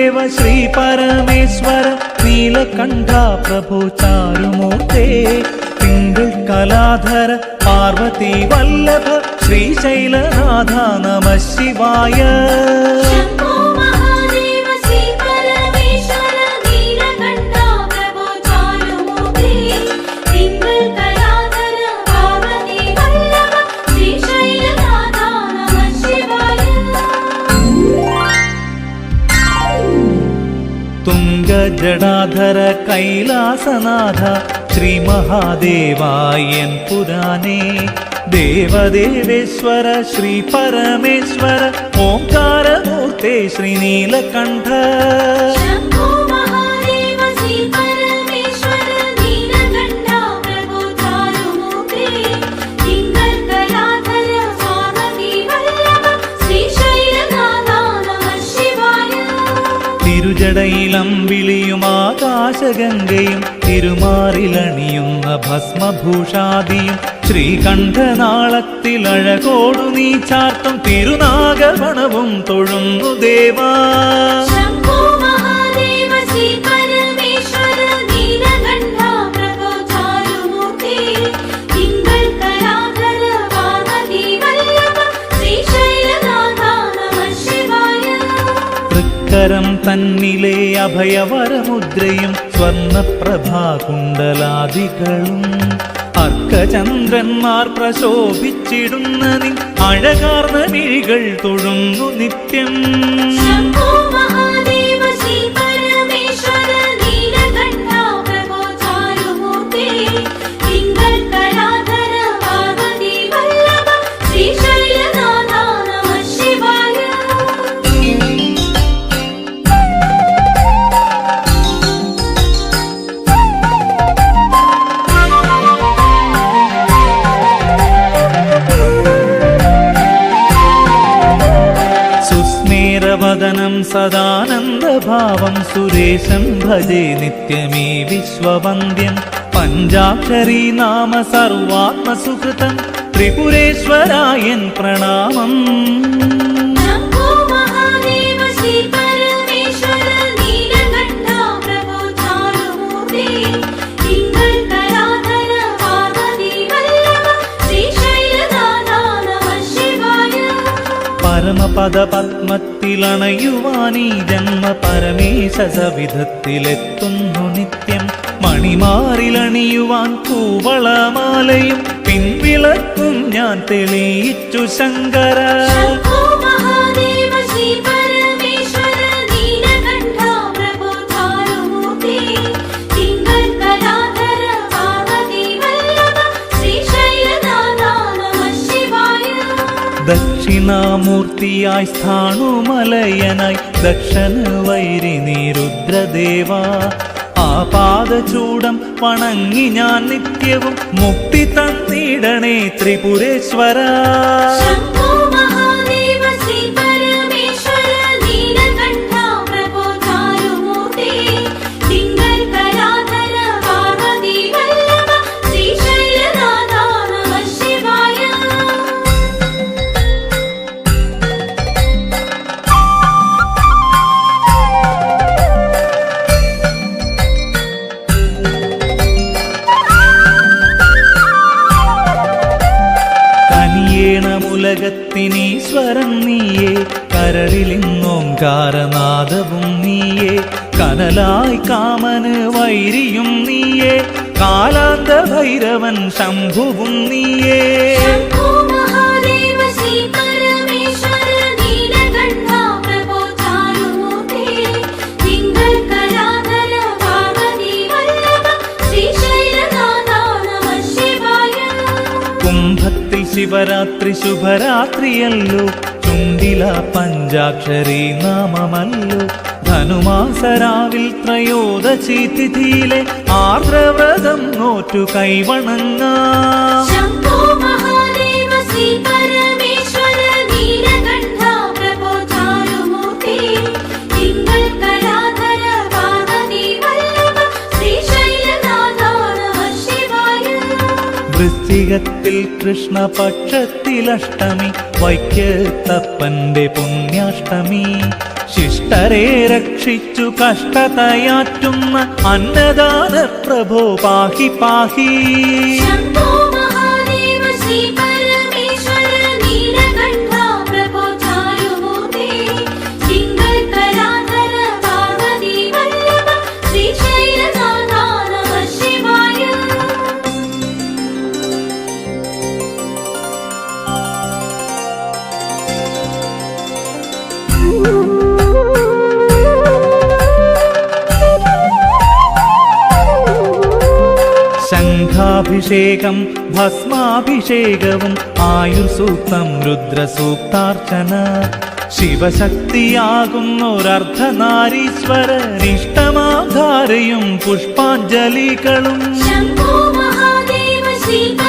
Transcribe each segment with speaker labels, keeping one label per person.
Speaker 1: గురుదేవ శ్రీ పరమేశ్వర నీలకంఠ ప్రభు చారుమూర్తే తింగుళ్ కళాధర
Speaker 2: పార్వతీ వల్లభ శ్రీశైలనాథ నమ శివాయ. కైలాసనాథ శ్రీ మహాదేవాయన్ పురాణే. దేవదేవేశ్వర శ్రీ పరమేశ్వర ఓంకారమూర్తే శ్రీనీలకంఠ.
Speaker 1: തിരുജടയിലം വിളിയും ആകാശഗംഗയും തിരുമാറിലണിയുന്ന ഭസ്മഭൂഷാദിയും ശ്രീകണ്ഠനാളത്തിലഴകോടു നീ ചാർത്തും തിരുനാഗവണവും തൊഴുന്നു ദേവാ. തൃക്കരം തന്നിലെ അഭയവരമുദ്രയും സ്വർണപ്രഭാകുണ്ടലാദികളും. അർക്കചന്ദ്രന്മാർ പ്രശോഭിച്ചിടുന്ന നിൻ അഴകാർന്ന മിഴികൾ തൊഴുന്നു നിത്യം. സുരേശം ഭജേ നിത്യമീ വിശ്വവന്ദ്യം പഞ്ചാക്ഷരീ നാമ സർവാത്മസുഹൃതം ത്രിപുരേശ്വരായൻ പ്രണാമം. പരമപദ പത്മത്തിലണയുവാനീ ജന്മ പരമേശ നിത്യം. മണിമാറിലണിയുവാൻ പൂവളമാലയും പിൻവിളക്കും ഞാൻ തെളിയിച്ചു ശങ്കര. ദക്ഷിണാമൂർത്തിയായി സ്ഥാണുമലയനായി ദക്ഷണ വൈരി നീരുദ്രദേവ. ആ പാദചൂടം വണങ്ങി ഞാൻ നിത്യവും മുക്തി തന്നിടണേ ത്രിപുരേശ്വര. കനിയേണമുലകത്തിനീശ്വരൻ നീയേ കരളിലിന്നോങ്കാരനാദവും നീയേ കനലായി കാമന് വൈരിയും നീയേ കാലാന്ത ഭൈരവൻ ശംഭുവും നീയേ. കുംഭത്തിൽ ശിവരാത്രി ശുഭരാത്രിയല്ലോ. ചുണ്ടില പഞ്ചാക്ഷരി നാമമല്ലോ. ധനുമാസരാവിൽ ത്രയോദശി തിഥിയിലെ ആർദ്രവ്രതം നോറ്റു കൈവണങ്ങാം. വൃശ്ചികത്തിൽ കൃഷ്ണപക്ഷത്തിൽ അഷ്ടമി വൈക്കത്തപ്പന്റെ പുണ്യാഷ്ടമി. ശിഷ്ടരെ രക്ഷിച്ചു കഷ്ടതയാറ്റുന്ന അന്നദാന പ്രഭോ പാഹി. പാഹി ശംഖാഭിഷേകം ഭസ്മാഭിഷേകവും ആയുർസൂക്തം രുദ്രസൂക്താർച്ചന.
Speaker 2: ശിവശക്തിയാകുന്നൊരർദ്ധനാരീശ്വര ഇഷ്ടമാധാരയും പുഷ്പാഞ്ജലികളും. ശംഭോ മഹാദേവ ശിവ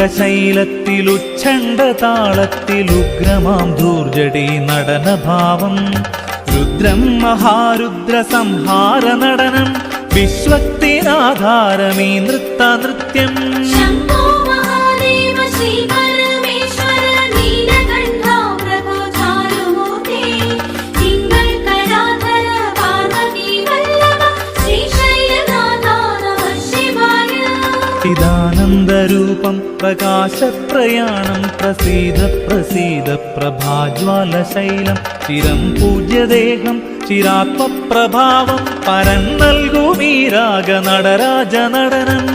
Speaker 1: ഉത്തുംഗശൈലത്തിലുച്ഛണ്ഡ താളത്തിലുഗ്രമാം ധൂർജടി നടനഭാവം. രുദ്രം മഹാരുദ്ര സംഹാര നടനം വിശ്വത്തിനാധാരമീ നൃത്ത നൃത്യം. പ്രകാശപ്രയാണം പ്രസീത പ്രസീത പ്രഭാജ്വാലശൈലം ചിരം പൂജ്യദേഹം ചിരാത്മപ്രഭാവം പരൻ വീരാഗ നടരാജ നടനം.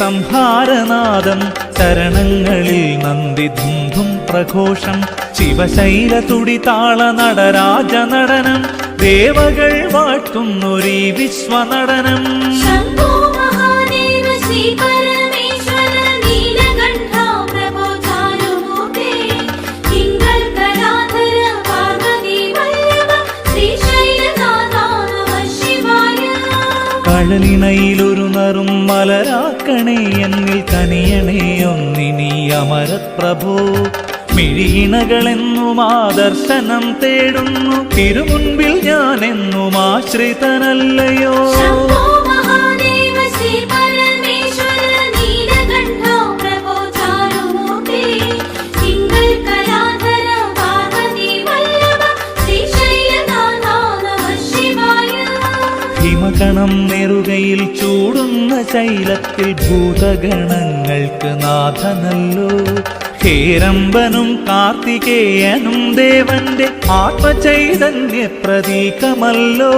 Speaker 1: സംഹാരനാദം ചരണങ്ങളിൽ നന്ദി ധുന്ധും പ്രഘോഷം ശിവശൈല തുടി താള നടരാജ നടനം ദേവകൾ വാഴ്ത്തുന്നൊരീ വിശ്വനടനം.
Speaker 2: ശംഭോ മഹാദേവ ശ്രീ
Speaker 1: കഴലിണയിലൊരു നറും മലരാക്കണേ എന്നിൽ കനിയണേ ഒന്നിനി അമരപ്രഭു മിഴിയിണകളെന്നും ആദർശനം ദർശനം തേടുന്നു. തിരുമുൻപിൽ ഞാൻ എന്നും ആശ്രിതനല്ലയോ? ഹിമകണം നെറുകയിൽ ചൂടുന്ന ശൈലത്തിൽ ഭൂതഗണങ്ങൾക്ക് നാഥനല്ലോ. ഹേരമ്പനും കാർത്തികേയനും ദേവന്റെ ആത്മചൈതന്യ പ്രതീകമല്ലോ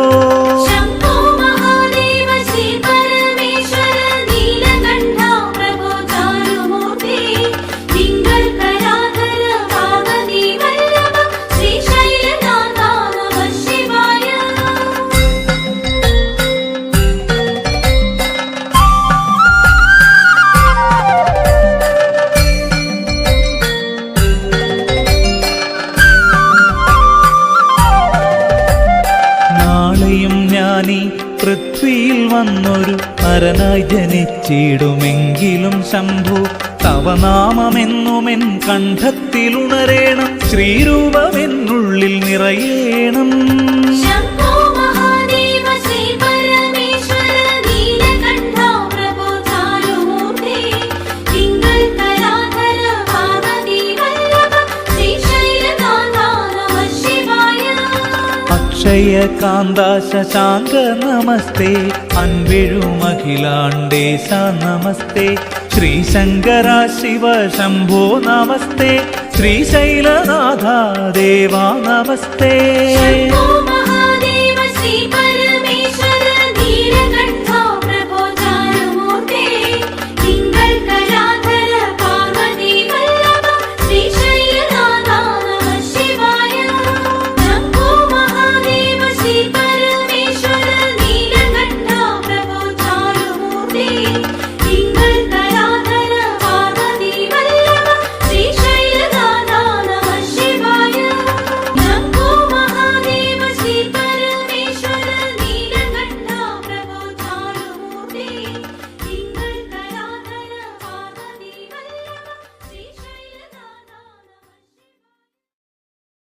Speaker 1: പരനായി ജനിച്ചിടുമെങ്കിലും ശംഭു തവനാമമെന്നുമെൻ കണ്ഠത്തിലുണരേണം ശ്രീരൂപമെന്നുള്ളിൽ നിറയേണം. അക്ഷയ കാന്ത ശശാങ്ക നമസ്തേ. അൻവിഴുമഖിലാണ്ടേശ നമസ്തേ ശ്രീശങ്കര ശിവ ശംഭോ നമസ്തേ. ശ്രീശൈലനാഥ ദേവാ നമസ്തേ.